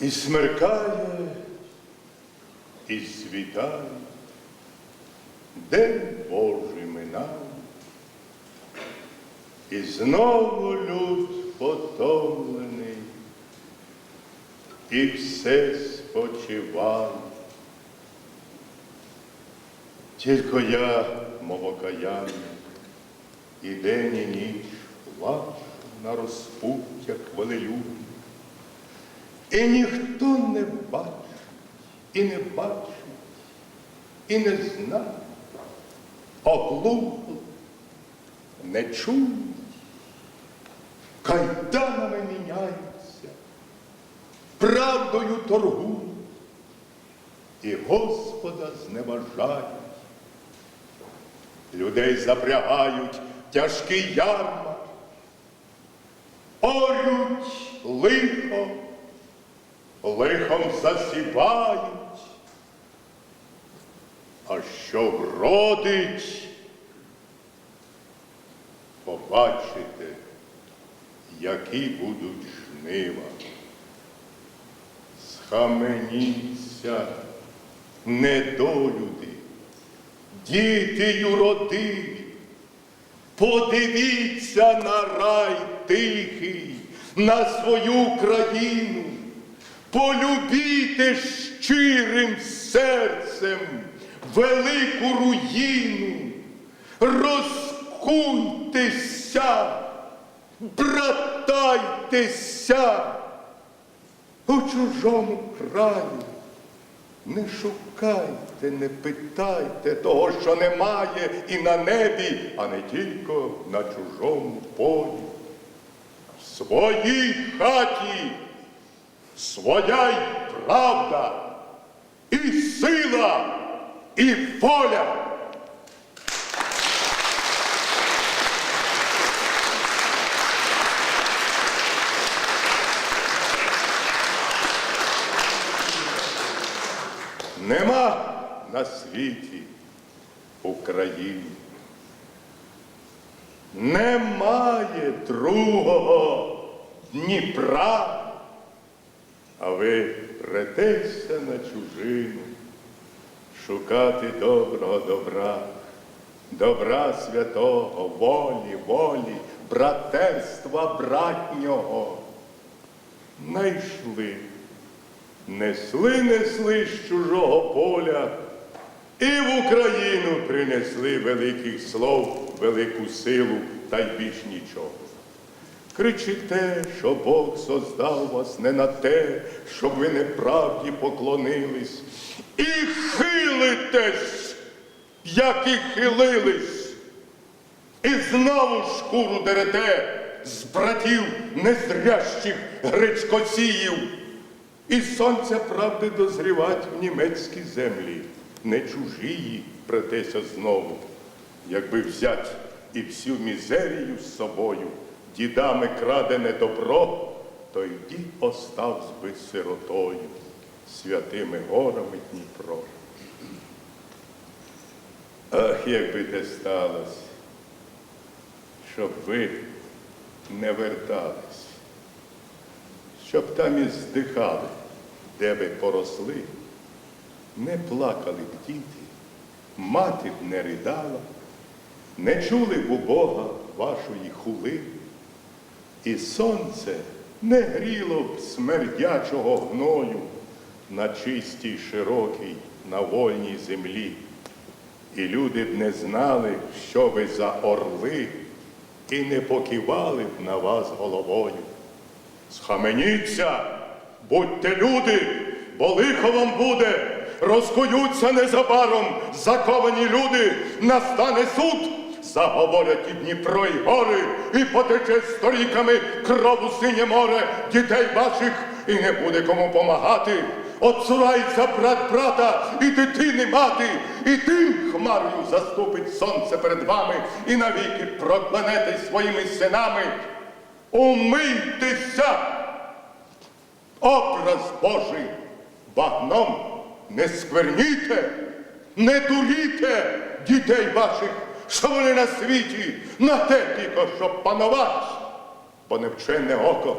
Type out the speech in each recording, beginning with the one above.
І смеркає, і світає, День Божий минає, і знову люд потомлений, і все спочиває. Тільки я, мов і день і ніч плачу на розпуттях велелюбні. І ніхто не бачить, і не бачить, і не знає, оглухли, не чують, кайданами міняються, правдою торгують, і Господа зневажають. Людей запрягають тяжкий ярмар, орють лихо, лихом засівають, а що вродить, побачите, які будуть жнива. Схаменіться, недолюди, діти юродиві, подивіться на рай тихий, на свою країну, полюбіте щирим серцем велику руїну, розкуйтеся, братайтеся у чужому краю. Не шукайте, не питайте того, що немає і на небі, а не тільки на чужому полі. В своїй хаті своя й правда, і сила, і воля. Нема на світі України. Немає другого Дніпра, а ви претеся на чужину, шукати доброго добра, добра святого, волі, волі, братерства братнього. Найшли. Несли, несли з чужого поля і в Україну принесли великих слов, велику силу та й більш нічого. Кричите, що Бог создав вас не на те, щоб ви неправді поклонились, і хилитесь, як і хилились, і знову шкуру дерете з братів незрящих гречкосіїв. І сонця правди дозрівать в німецькій землі, не чужії претеся знову, якби взять і всю мізерію з собою, дідами крадене добро, то й дід оставсь би сиротою, святими горами Дніпро. Ах, якби те сталося, щоб ви не вертались щоб там і здихали, де ви поросли, не плакали б діти, мати б не ридала, не чули б у Бога вашої хули, і сонце не гріло б смердячого гною на чистій, широкій, на вольній землі. І люди б не знали, що ви за орли, і не покивали б на вас головою. Схаменіться, будьте люди, бо лихо вам буде, розкуються незабаром заковані люди, настане суд, заговорять і Дніпро, і гори, і потече сторіками крову синє море дітей ваших, і не буде кому помагати. Отсурається брат брата і дитини мати, і тим хмарою заступить сонце перед вами, і навіки проклянете своїми синами. Умийтеся! Образ Божий багном не скверніте, не дуріте дітей ваших, що вони на світі, на те тільки, щоб панувати, бо невчене око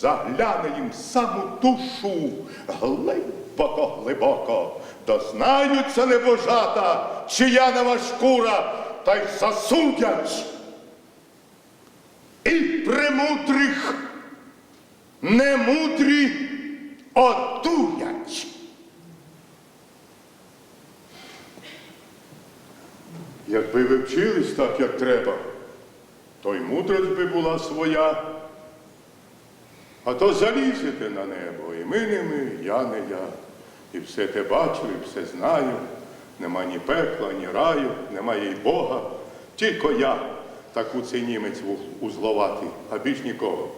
загляне їм саму душу, глибоко, глибоко, дознаються небожата, чия нова шкура, та й засудять. І премудрих немудрі одурять. Якби ви вчились так, як треба, то й мудрость би була своя. А то залізете на небо, і ми не ми, я не я. І все те бачу, і все знаю. Нема ні пекла, ні раю, немає й Бога. Тільки я, таку цей німець узловатий, а більш нікого.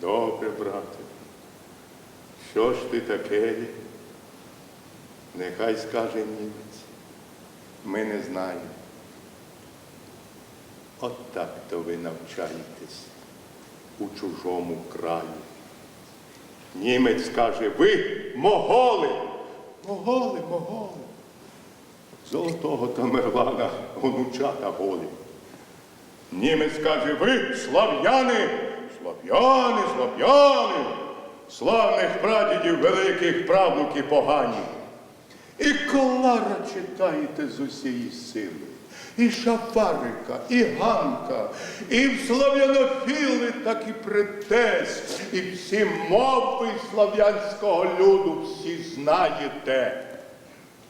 Добре, брате. Що ж ти таке? Нехай скаже німець. Ми не знаємо. От так то ви навчаєтесь у чужому краю. Німець каже, ви моголи. Моголи, моголи. Золотого Тамерлана онучата голі. Німець каже, ви слав'яни, слав'яни, слав'яни, славних прадідів, великих правнуки погані. І Колара читаєте з усієї сили. І Шафарика, і Ганка, і в слав'янофіли, так і претес, і всі мови слав'янського люду всі знаєте.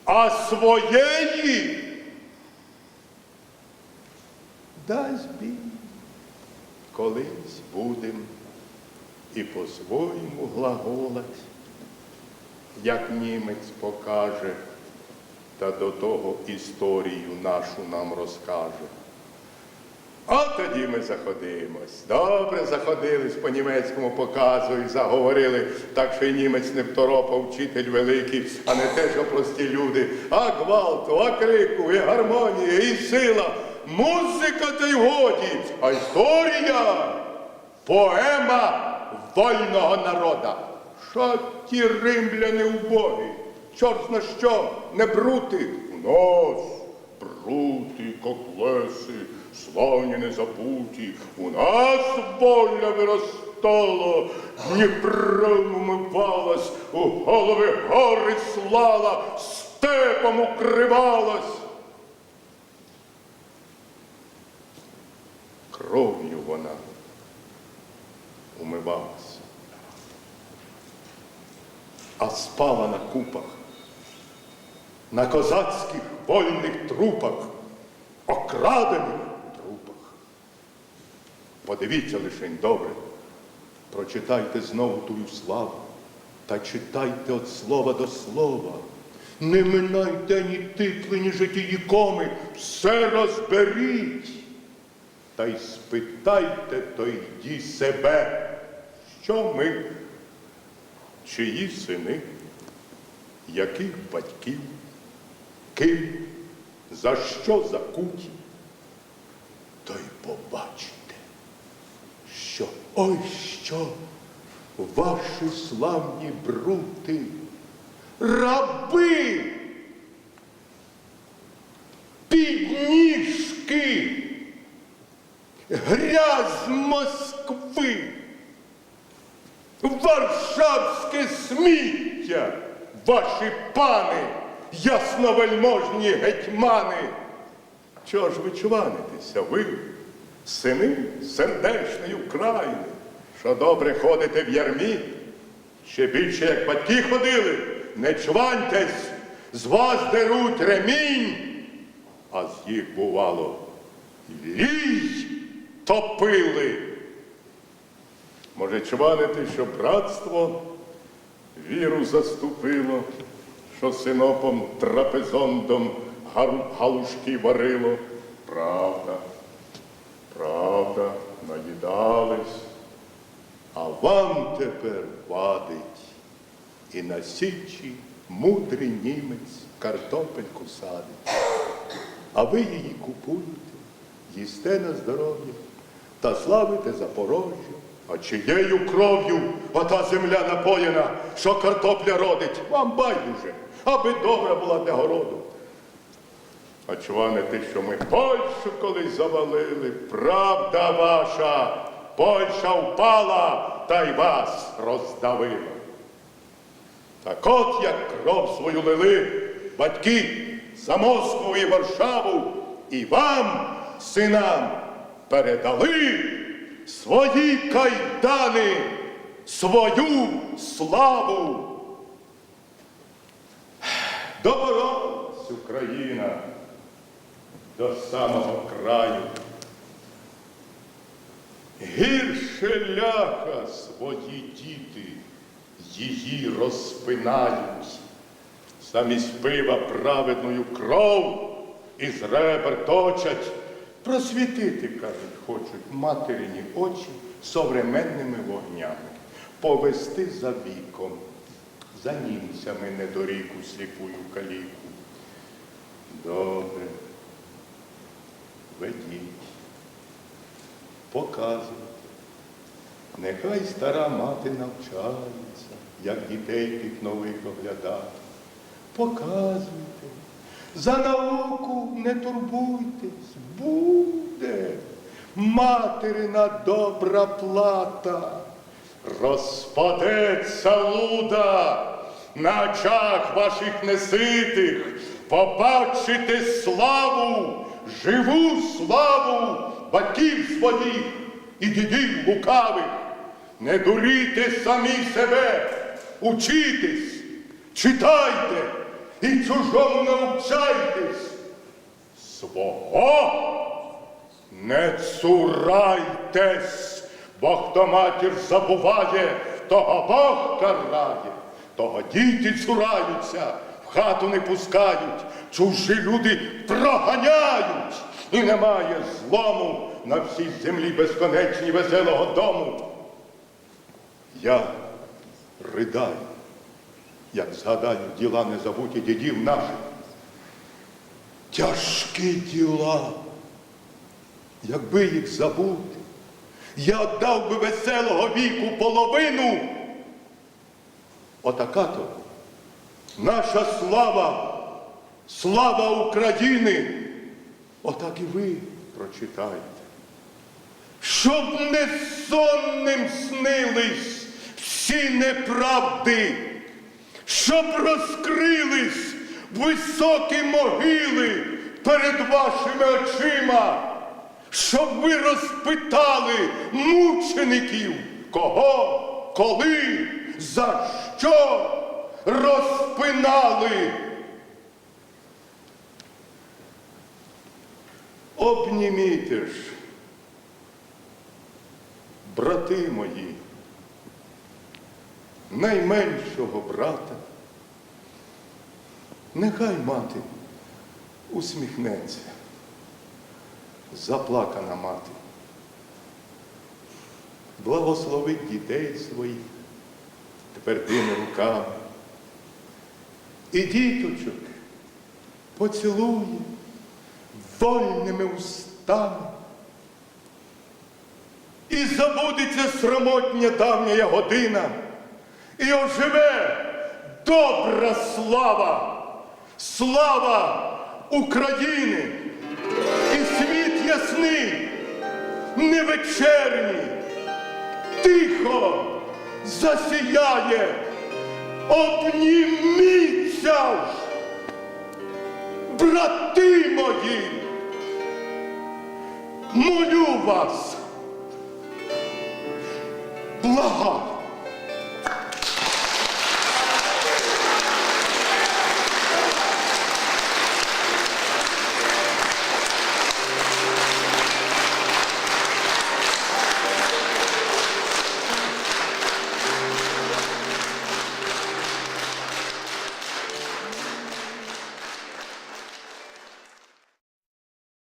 А своєї дасть бій. Колись будем і по-своєму глаголать як німець покаже, та до того історію нашу нам розкаже. А тоді ми заходимось. Добре заходились по німецькому показу і заговорили, так що й німець не второпав, вчитель великий, а не те, що прості люди. А гвалту, а крику, і гармонія, і сила, музика та й годі, а історія поема вольного народа. Що ті римляни убогі? Чорт на що, не брути? У нас брути, коклеси, славні не забуті. У нас воля виростала, Дніпром умивалась, у голови гори слала, степом укривалась. Кров'ю вона умивалась а спала на купах, на козацьких вольних трупах, окрадених трупах. Подивіться лишень добре, прочитайте знову тую славу та читайте від слова до слова. Не минайте ні титли, ні житії коми, все розберіть. Та й спитайте тоді себе, що ми чиї сини, яких батьків, ким, за що закуті, то й побачите, що ой що ваші славні брути, раби, підніжки, грязь Москви. Варшавське сміття, ваші пани, ясновельможні гетьмани. Чого ж ви чванитеся, ви, сини сердечної України, що добре ходите в ярмі? Ще більше, як батьки ходили, не чваньтесь, з вас деруть ремінь, а з їх бувало лій топили. Може, чванити, що братство віру заступило, що синопом трапезондом галушки варило. Правда, правда, наїдались, а вам тепер вадить. І на січі мудрий німець картопельку садить. А ви її купуєте, їсте на здоров'я та славите Запорожжя. А чиєю кров'ю ота земля напоєна, що картопля родить, вам байдуже, аби добра була для городу. А чванити, що ми Польщу колись завалили, правда ваша, Польща впала та й вас роздавила. Так от як кров свою лили батьки за Москву і Варшаву, і вам, синам, передали свої кайдани, свою славу. Доборолась Україна до самого краю. Гірше ляха свої діти її розпинають. Замість пива праведною кров із ребер точать. Просвітити, кажуть, хочуть материні очі современними вогнями, повести за віком, за німцями недоріку сліпую каліку. Добре, ведіть показуйте. Нехай стара мати навчається, як дітей під нових оглядати. Показуйте. За науку не турбуйтесь, буде материна добра плата. Розпадеться луда на очах ваших неситих, побачите славу, живу славу батьків своїх і дідів лукавих. Не дурійте самі себе, учітесь, читайте і чужому навчайтесь. Свого не цурайтесь, бо хто матір забуває, того Бог карає, того діти цураються, в хату не пускають, чужі люди проганяють, і немає злому на всій землі безконечній веселого дому. Я ридаю, як згадаю діла незабуті дідів наших. Тяжкі діла. Якби їх забути, я дав би веселого віку половину. Отака то наша слава, слава України. Отак і ви прочитайте. Щоб не сонним снились всі неправди, щоб розкрились високі могили перед вашими очима, щоб ви розпитали мучеників, кого, коли, за що розпинали. Обніміте ж, брати мої, найменшого брата, нехай мати усміхнеться, заплакана мати, благословить дітей своїх. Твердими руками. І діточок поцілує вольними устами. І забудеться срамотня давня година, і оживе добра слава, слава України, і світ ясний, невечерній, тихо засіяє, обніміться ж, брати мої, молю вас, благаю.